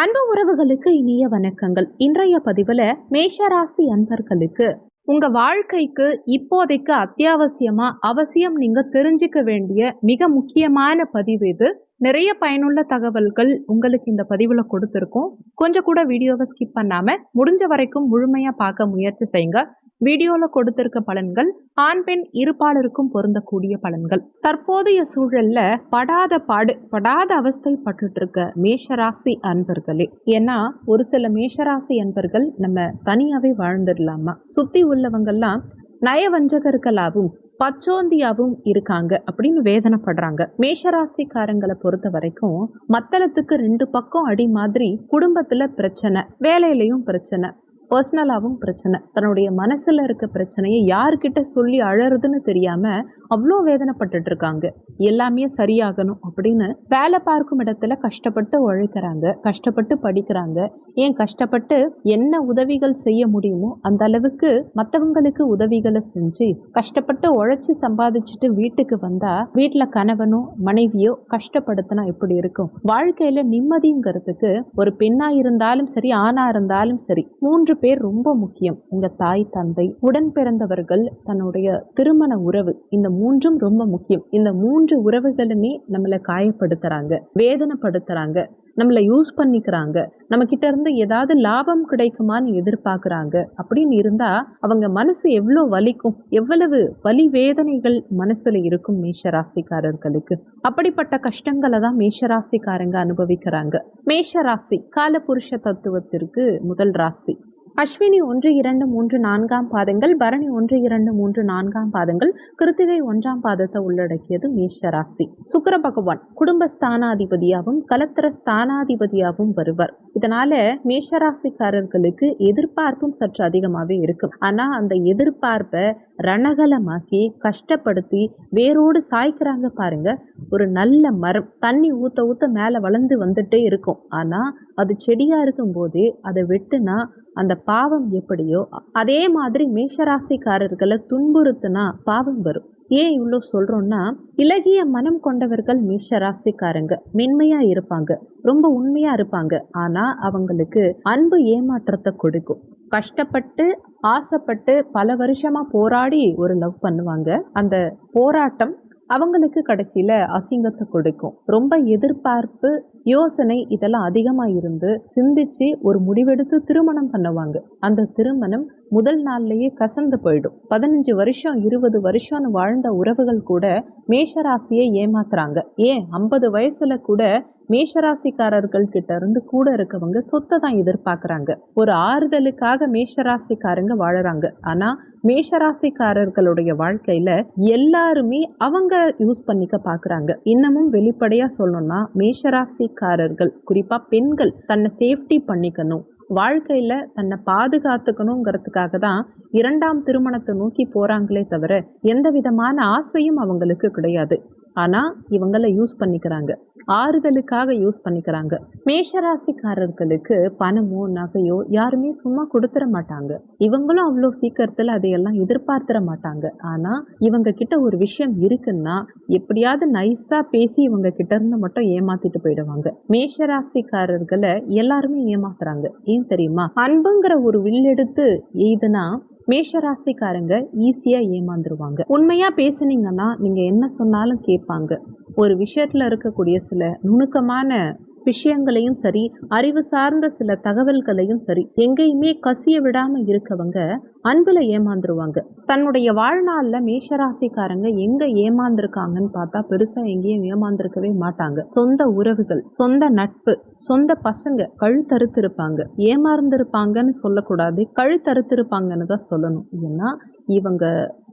அன்பு உறவுகளுக்கு இனிய வணக்கங்கள். இன்றைய பதிவில் மேஷராசி அன்பர்களுக்கு உங்க வாழ்க்கைக்கு இப்போதைக்கு அத்தியாவசியமா அவசியம் நீங்க தெரிஞ்சுக்க வேண்டிய மிக முக்கியமான பதிவு இது. நிறைய பயனுள்ள தகவல்கள் உங்களுக்கு இந்த பதிவுல கொடுத்துருக்கோம். கொஞ்சம் கூட வீடியோவை ஸ்கிப் பண்ணாம முடிஞ்ச வரைக்கும் முழுமையா பார்க்க முயற்சி செய்யுங்க. வீடியோல கொடுத்திருக்க பலன்கள் ஆண் பெண் இருபாலருக்கும் பொருந்தக்கூடிய பலன்கள். தற்போதைய சூழல்ல படாத பாடு படாத அவஸ்தைப்பட்டுட்டு இருக்க மேஷராசி அன்பர்களே. ஏன்னா ஒரு சில மேஷராசி அன்பர்கள் நம்ம தனியாவே வாழ்ந்துடலாமா? சுத்தி உள்ளவங்கெல்லாம் நயவஞ்சகர்களாகவும் பச்சோந்தியாவும் இருக்காங்க அப்படின்னு வேதனைப்படுறாங்க. மேஷராசிக்காரங்களை பொறுத்த வரைக்கும் மத்தளத்துக்கு ரெண்டு பக்கம் அடி மாதிரி குடும்பத்துல பிரச்சனை வேலையிலையும் பிரச்சனை பர்சனலாகவும் பிரச்சனை. தன்னுடைய மனசில் இருக்க பிரச்சனையை யாருக்கிட்ட சொல்லி அழறதுன்னு தெரியாமல் அவ்வளோ வேதனைப்பட்டுட்டு இருக்காங்க. எல்லாமே சரியாகணும் அப்படின்னு வேலை பார்க்கும் இடத்துல கஷ்டப்பட்டு உழைக்கிறாங்க கஷ்டப்பட்டு படிக்கிறாங்க. ஏன் கஷ்டப்பட்டு என்ன உதவிகள் செய்ய முடியுமோ அந்த அளவுக்கு மற்றவங்களுக்கு உதவிகளை செஞ்சு கஷ்டப்பட்டு உழைச்சி சம்பாதிச்சுட்டு வீட்டுக்கு வந்தா வீட்டில் கணவனோ மனைவியோ கஷ்டப்படுத்தினா எப்படி இருக்கும்? வாழ்க்கையில நிம்மதிங்கிறதுக்கு ஒரு பெண்ணா இருந்தாலும் சரி ஆணா இருந்தாலும் சரி மூன்று பேர் ரொம்ப முக்கியம். உங்க தாய் தந்தை உடன் பிறந்தவர்கள் தன்னுடைய திருமண உறவு இந்த மூன்றும் ரொம்ப முக்கியம். இந்த மூன்று உறவுகளுமே நம்மளை காயப்படுத்துறாங்க வேதனைப்படுத்துறாங்க நம்மளை யூஸ் பண்ணிக்கிறாங்க நம்ம கிட்ட இருந்து ஏதாவது லாபம் கிடைக்குமான்னு எதிர்பார்க்குறாங்க. அப்படின்னு இருந்தா அவங்க மனசு எவ்வளோ வலிக்கும் எவ்வளவு வலி வேதனைகள் மனசுல இருக்கும் மேஷராசிக்காரர்களுக்கு. அப்படிப்பட்ட கஷ்டங்களை தான் மேஷராசிக்காரங்க அனுபவிக்கிறாங்க. மேஷராசி காலபுருஷ தத்துவத்திற்கு முதல் ராசி. அஸ்வினி ஒன்று இரண்டு மூன்று நான்காம் பாதங்கள் பரணி ஒன்று இரண்டு மூன்று நான்காம் பாதங்கள் கிருத்திகை ஒன்றாம் பாதத்தை உள்ளடக்கியது மேஷராசி சுக்கர பகவான் குடும்ப ஸ்தானாதிபதியாகவும் கலத்திர ஸ்தானாதிபதியாகவும் வருவார். இதனால மேஷராசிக்காரர்களுக்கு எதிர்பார்ப்பும் சற்று அதிகமாகவே இருக்கும். ஆனா அந்த எதிர்பார்ப்பை ரணகலமாக்கி கஷ்டப்படுத்தி வேரோடு சாய்க்கிறாங்க பாருங்க ஒரு நல்ல மரம் தண்ணி ஊத்த ஊத்த மேலே வளர்ந்து வந்துட்டே இருக்கும். ஆனா அது செடியா இருக்கும் போதே அதை வெட்டுனா அந்த பாவம் எப்படியோ அதே மாதிரி மேஷராசிக்காரர்களை துன்புறுத்துனா பாவம் வரும். ஏன் இவ்வளோ சொல்கிறோன்னா இலகிய மனம் கொண்டவர்கள் மேஷராசிக்காரங்க மென்மையாக இருப்பாங்க ரொம்ப உண்மையாக இருப்பாங்க. ஆனால் அவங்களுக்கு அன்பு ஏமாற்றத்தை கொடுக்கும். கஷ்டப்பட்டு ஆசைப்பட்டு பல வருஷமாக போராடி ஒரு லவ் பண்ணுவாங்க. அந்த போராட்டம் அவங்களுக்கு கடைசியில் அசிங்கத்தை கொடுக்கும். ரொம்ப எதிர்பார்ப்பு யோசனை இதெல்லாம் அதிகமாக இருந்து சிந்திச்சு ஒரு முடிவெடுத்து திருமணம் பண்ணுவாங்க. அந்த திருமணம் முதல் நாள்லயே கசந்து போயிடும். பதினஞ்சு வருஷம் இருபது வருஷம்னு வாழ்ந்த உறவுகள் கூட மேஷராசியை ஏமாத்துறாங்க. ஏன்? ஐம்பது வயசுல கூட மேஷராசிக்காரர்கள் கிட்ட இருந்து கூட இருக்கவங்க சொத்தை தான் எதிர்பார்க்குறாங்க. ஒரு ஆறுதலுக்காக மேஷராசிக்காரங்க வாழறாங்க. ஆனா மேஷராசிக்காரர்களுடைய வாழ்க்கையில எல்லாருமே அவங்க யூஸ் பண்ணிக்க பாக்குறாங்க. இன்னமும் வெளிப்படையா சொல்லணும்னா மேஷராசிக்காரர்கள் குறிப்பா பெண்கள் தன்னை சேஃப்டி பண்ணிக்கணும். வாழ்க்கையில தன்னை பாதுகாத்துக்கணுங்கிறதுக்காக தான் இரண்டாம் திருமணத்தை நோக்கி போறாங்களே தவிர எந்த விதமான ஆசையும் அவங்களுக்கு கிடையாது. ஆனால் இவங்கள யூஸ் பண்ணிக்கிறாங்க. ஆறுதலுக்காக யூஸ் பண்ணிக்கிறாங்க. மேஷராசிக்காரர்களுக்கு பணமோ நகையோ யாருமே சும்மா கொடுத்துட மாட்டாங்க. இவங்களும் அவ்வளோ சீக்கிரத்தில் அதையெல்லாம் எதிர்பார்த்துட மாட்டாங்க. ஆனால் இவங்க கிட்ட ஒரு விஷயம் இருக்குன்னா எப்படியாவது நைஸாக பேசி இவங்க கிட்ட இருந்து மட்டும் ஏமாத்திட்டு போயிடுவாங்க. மேஷராசிக்காரர்களை எல்லாருமே ஏமாத்துறாங்க. ஏன் தெரியுமா? அன்புங்கிற ஒரு வில்லெடுத்து எய்துனா மேஷராசிக்காரங்க ஈஸியாக ஏமாந்துருவாங்க. உண்மையாக பேசுனீங்கன்னா நீங்கள் என்ன சொன்னாலும் கேட்பாங்க. ஒரு விஷயத்தில் இருக்கக்கூடிய சில நுணுக்கமான விஷயங்களையும் சரி அறிவு சார்ந்த சில தகவல்களையும் சரி எங்கேயுமே கசிய விடாம இருக்கவங்க அன்புல ஏமாந்துருவாங்க. தன்னுடைய வாழ்நாள்ல மேஷராசிக்காரங்க எங்க ஏமாந்துருக்காங்கன்னு பார்த்தா பெருசா எங்கேயும் ஏமாந்துருக்கவே மாட்டாங்க. சொந்த உறவுகள் சொந்த நட்பு சொந்த பசங்க கழுத்தறுத்திருப்பாங்க. ஏமாந்துருப்பாங்கன்னு சொல்லக்கூடாது கழுத்தறுத்திருப்பாங்கன்னு தான் சொல்லணும். ஏன்னா இவங்க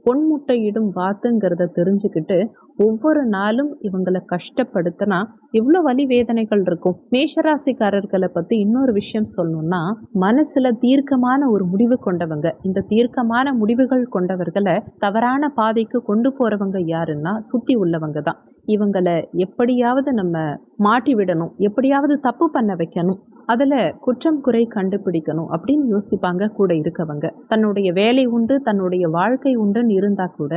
பொன்முட்டையிடும் வாத்துங்கிறத தெரிஞ்சுக்கிட்டு ஒவ்வொரு நாளும் இவங்களை கஷ்டப்படுத்தினா இவ்வளோ வலி வேதனைகள் இருக்கும். மேஷராசிக்காரர்களை பற்றி இன்னொரு விஷயம் சொல்லணும்னா மனசில் தீர்க்கமான ஒரு முடிவு கொண்டவங்க இந்த தீர்க்கமான முடிவுகள் கொண்டவர்களை தவறான பாதைக்கு கொண்டு போகிறவங்க யாருன்னா சுற்றி உள்ளவங்க தான். இவங்களை எப்படியாவது நம்ம மாட்டி விடணும் எப்படியாவது தப்பு பண்ண வைக்கணும். அதில் குற்றம் குறை கண்டுபிடிக்கணும் அப்படின்னு யோசிப்பாங்க கூட இருக்கவங்க. தன்னுடைய வேலை உண்டு தன்னுடைய வாழ்க்கை உண்டுன்னு இருந்தால் கூட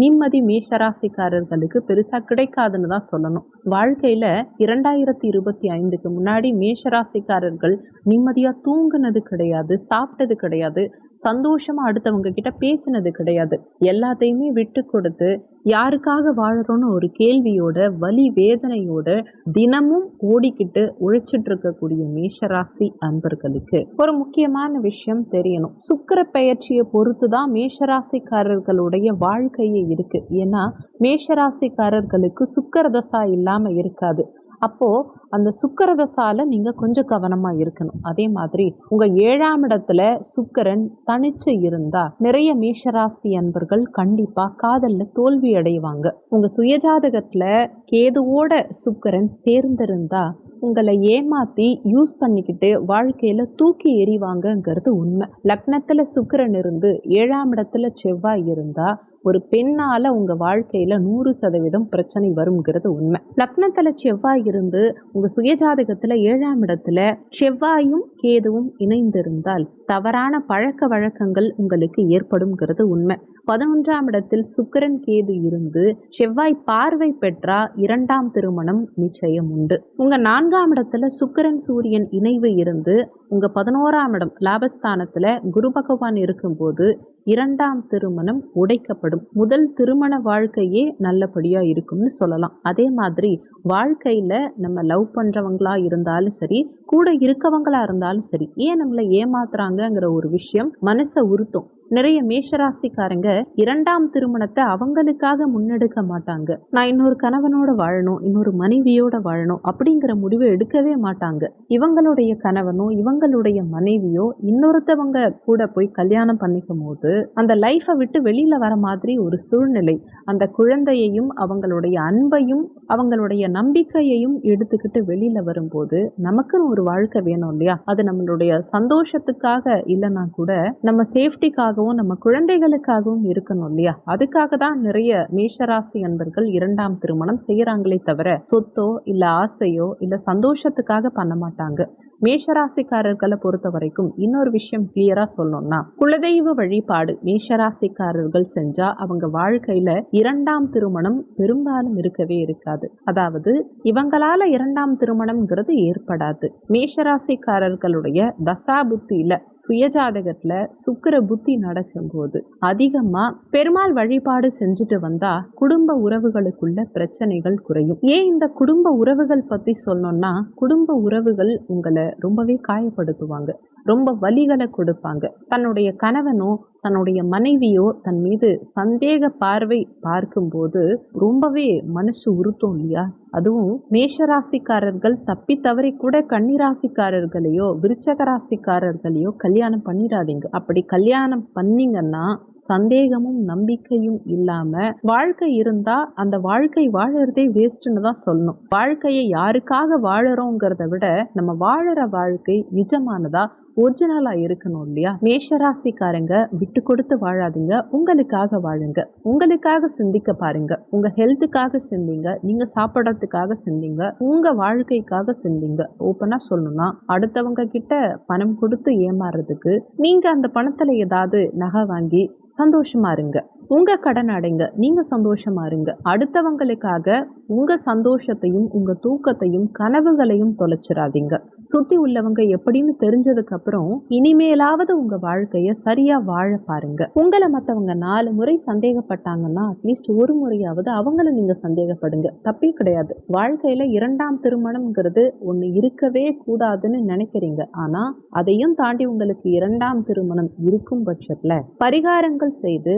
நிம்மதி மேஷராசிக்காரர்களுக்கு பெருசாக கிடைக்காதுன்னு தான் சொல்லணும். வாழ்க்கையில் இரண்டாயிரத்தி இருபத்தி ஐந்துக்கு முன்னாடி மேஷராசிக்காரர்கள் நிம்மதியாக தூங்குனது கிடையாது சாப்பிட்டது கிடையாது சந்தோஷமா அடுத்தவங்க கிட்ட பேசினது கிடையாது. எல்லாத்தையுமே விட்டு கொடுத்து யாருக்காக வாழறோன்னு ஒரு கேள்வியோட வலி வேதனையோட தினமும் ஓடிக்கிட்டு உழைச்சிட்டு இருக்கக்கூடிய மேஷராசி அன்பர்களுக்கு ஒரு முக்கியமான விஷயம் தெரியணும். சுக்கர பெயர்ச்சியை பொறுத்து தான் மேஷராசிக்காரர்களுடைய வாழ்க்கையே இருக்கு. ஏன்னா மேஷராசிக்காரர்களுக்கு சுக்கர தசா இல்லாம இருக்காது. அப்போது அந்த சுக்கரதசால நீங்கள் கொஞ்சம் கவனமாக இருக்கணும். அதே மாதிரி உங்கள் ஏழாம் இடத்துல சுக்கரன் தனிச்சு இருந்தால் நிறைய மேஷராசி அன்பர்கள் கண்டிப்பாக காதலில் தோல்வி அடைவாங்க. உங்கள் சுயஜாதகத்தில் கேதுவோட சுக்கரன் சேர்ந்திருந்தா உங்களை ஏமாத்தி யூஸ் பண்ணிக்கிட்டு வாழ்க்கையில தூக்கி எறிவாங்கங்கிறது உண்மை. லக்னத்துல சுக்கரன் இருந்து ஏழாம் இடத்துல செவ்வாய் இருந்தா ஒரு பெண்ணால உங்க வாழ்க்கையில நூறு சதவீதம் பிரச்சனை வருங்கிறது உண்மை. லக்னத்துல செவ்வாய் இருந்து உங்க சுயஜாதகத்துல ஏழாம் இடத்துல செவ்வாயும் கேதுவும் இணைந்திருந்தால் தவறான பழக்க வழக்கங்கள் உங்களுக்கு ஏற்படும்ங்கிறது உண்மை. பதினொன்றாம் இடத்தில் சுக்கிரன் கேது இருந்து செவ்வாய் பார்வை பெற்றா இரண்டாம் திருமணம் நிச்சயம் உண்டு. உங்க நான்காம் இடத்துல சுக்கிரன் சூரியன் இணைவு இருந்து உங்க பதினோராம் இடம் லாபஸ்தானத்துல குரு பகவான் இருக்கும்போது இரண்டாம் திருமணம் உடைக்கப்படும். முதல் திருமண வாழ்க்கையே நல்லபடியா இருக்கும்னு சொல்லலாம். அதே மாதிரி வாழ்க்கையில நம்ம லவ் பண்றவங்களா இருந்தாலும் சரி கூட இருக்கவங்களா இருந்தாலும் சரி ஏன் நம்மளை ஏமாத்துறாங்கிற ஒரு விஷயம் மனசை உறுத்தும். நிறைய மேஷராசிக்காரங்க இரண்டாம் திருமணத்தை அவங்களுக்காக முன்னெடுக்க மாட்டாங்க. நான் இன்னொரு கணவனோட வாழணும் இன்னொரு மனைவியோட வாழணும் அப்படிங்கிற முடிவை எடுக்கவே மாட்டாங்க. இவங்களுடைய கணவனோ இவங்களுடைய மனைவியோ இன்னொருத்தவங்க கூட போய் கல்யாணம் பண்ணிக்கும் போது அந்த லைஃபை விட்டு வெளியில வர மாதிரி ஒரு சூழ்நிலை. அந்த குழந்தையையும் அவங்களுடைய அன்பையும் அவங்களுடைய நம்பிக்கையையும் எடுத்துக்கிட்டு வெளியில வரும்போது நமக்குன்னு ஒரு வாழ்க்கை வேணும் இல்லையா? அது நம்மளுடைய சந்தோஷத்துக்காக இல்லைன்னா கூட நம்ம சேஃப்டிக்காக சேஃப்டிக்காகவும் நம்ம குழந்தைகளுக்காகவும் இருக்கணும் இல்லையா? அதுக்காக தான் நிறைய மேஷராசி அன்பர்கள் இரண்டாம் திருமணம் செய்யறாங்களே தவிர சொத்தோ இல்ல ஆசையோ இல்ல சந்தோஷத்துக்காக பண்ண மாட்டாங்க. மேஷராசிக்காரர்களை பொறுத்த வரைக்கும் இன்னொரு விஷயம் கிளியரா சொல்லணும்னா குலதெய்வ வழிபாடு மேஷராசிக்காரர்கள் செஞ்சா அவங்க வாழ்க்கையில இரண்டாம் திருமணம் பெரும்பாலும் இருக்கவே இருக்காது. அதாவது இவங்களால இரண்டாம் திருமணம்ங்கிறது ஏற்படாது. மேஷராசிக்காரர்களுடைய தசா புத்தியில சுயஜாதகத்துல சுக்கிர புத்தி நடக்கும்போது அதிகமா பெருமாள் வழிபாடு செஞ்சுட்டு வந்தா குடும்ப உறவுகளுக்குள்ள பிரச்சனைகள் குறையும். ஏன் இந்த குடும்ப உறவுகள் பத்தி சொல்லணும்னா குடும்ப உறவுகள் உங்களை ரொம்பவே காயப்படுத்துவாங்க. ரொம்ப வலிகளை கொடுப்பாங்க. தன்னுடைய கணவனும் தன்னுடைய மனைவியோ தன் மீது சந்தேக பார்வை பார்க்கும்போது ரொம்பவே மனசு உறுத்தும் இல்லையா? அதுவும் மேஷராசிக்காரர்கள் தப்பி தவறி கூட கன்னிராசிக்காரர்களையோ விருச்சக ராசிக்காரர்களையோ கல்யாணம் பண்ணிடாதீங்க. அப்படி கல்யாணம் பண்ணீங்கன்னா சந்தேகமும் நம்பிக்கையும் இல்லாம வாழ்க்கை இருந்தா அந்த வாழ்க்கை வாழறதே வேஸ்ட்னு தான் சொல்லணும். வாழ்க்கையை யாருக்காக வாழறோங்கிறத விட நம்ம வாழற வாழ்க்கை நிஜமானதா ஒரிஜினலா இருக்கணும் இல்லையா? மேஷராசிக்காரங்க விட்டு கொடுத்து வாழாதீங்க. உங்களுக்காக வாழுங்க. உங்களுக்காக சிந்திக்க பாருங்க. உங்க ஹெல்த்துக்காக சிந்திங்க. நீங்க சாப்பிடறதுக்காக சிந்திங்க. உங்க வாழ்க்கைக்காக சிந்திங்க. ஓப்பனா சொல்லணும்னா அடுத்தவங்க கிட்ட பணம் கொடுத்து ஏமாறுறதுக்கு நீங்க அந்த பணத்துல ஏதாவது நகை வாங்கி சந்தோஷமா இருங்க. உங்கள் கடன் அடைங்க. நீங்கள் சந்தோஷமா இருங்க. அடுத்தவங்களுக்காக உங்கள் சந்தோஷத்தையும் உங்கள் தூக்கத்தையும் கனவுகளையும் தொலைச்சிடாதீங்க சுற்றி உள்ளவங்க எப்படின்னு தெரிஞ்சதுக்கப்புறம் இனிமேலாவது உங்கள் வாழ்க்கையை சரியாக வாழ பாருங்க. உங்களை மற்றவங்க நாலு முறை சந்தேகப்பட்டாங்கன்னா அட்லீஸ்ட் ஒரு முறையாவது அவங்கள நீங்கள் சந்தேகப்படுங்க. தப்பே கிடையாது. வாழ்க்கையில் இரண்டாம் திருமணம்ங்கிறது ஒன்று இருக்கவே கூடாதுன்னு நினைக்கிறீங்க. ஆனால் அதையும் தாண்டி உங்களுக்கு இரண்டாம் திருமணம் இருக்கும் பட்சத்தில் பரிகாரங்கள் செய்து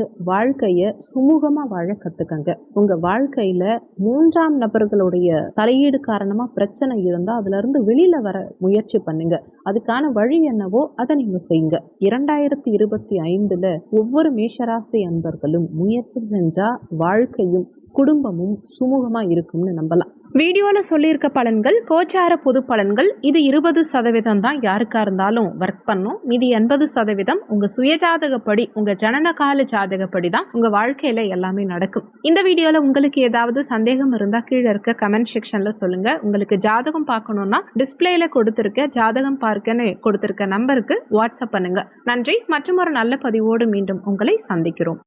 வாழ்க்கையை சுமூகமாக வாழ கற்றுக்கங்க உங்கள் வாழ்க்கையில் மூன்றாம் நபர்களுடைய தலையீடு காரணமாக பிரச்சனை இருந்தால் அதுலேருந்து வெளியில் வர முயற்சி பண்ணுங்க. அதுக்கான வழி என்னவோ அதை நீங்கள் செய்யுங்க. இரண்டாயிரத்தி இருபத்தி ஐந்தில் ஒவ்வொரு மேஷராசி அன்பர்களும் முயற்சி செஞ்சால் வாழ்க்கையும் குடும்பமும் சுமூகமாக இருக்கும்னு நம்பலாம். வீடியோவில் சொல்லியிருக்க பலன்கள் கோச்சார பொது பலன்கள் இது இருபது சதவீதம் தான் யாருக்காக இருந்தாலும் ஒர்க் பண்ணும். மீதி எண்பது சதவீதம் உங்கள் சுயஜாதகப்படி உங்கள் ஜனன கால ஜாதகப்படி தான் உங்கள் வாழ்க்கையில் எல்லாமே நடக்கும். இந்த வீடியோவில் உங்களுக்கு ஏதாவது சந்தேகம் இருந்தால் கீழே இருக்க கமெண்ட் செக்ஷனில் சொல்லுங்கள் உங்களுக்கு ஜாதகம் பார்க்கணுன்னா டிஸ்பிளேயில் கொடுத்துருக்க ஜாதகம் பார்க்கன்னு கொடுத்துருக்க நம்பருக்கு வாட்ஸ்அப் பண்ணுங்கள் நன்றி. மற்றும் ஒரு நல்ல பதிவோடு மீண்டும் உங்களை சந்திக்கிறோம்.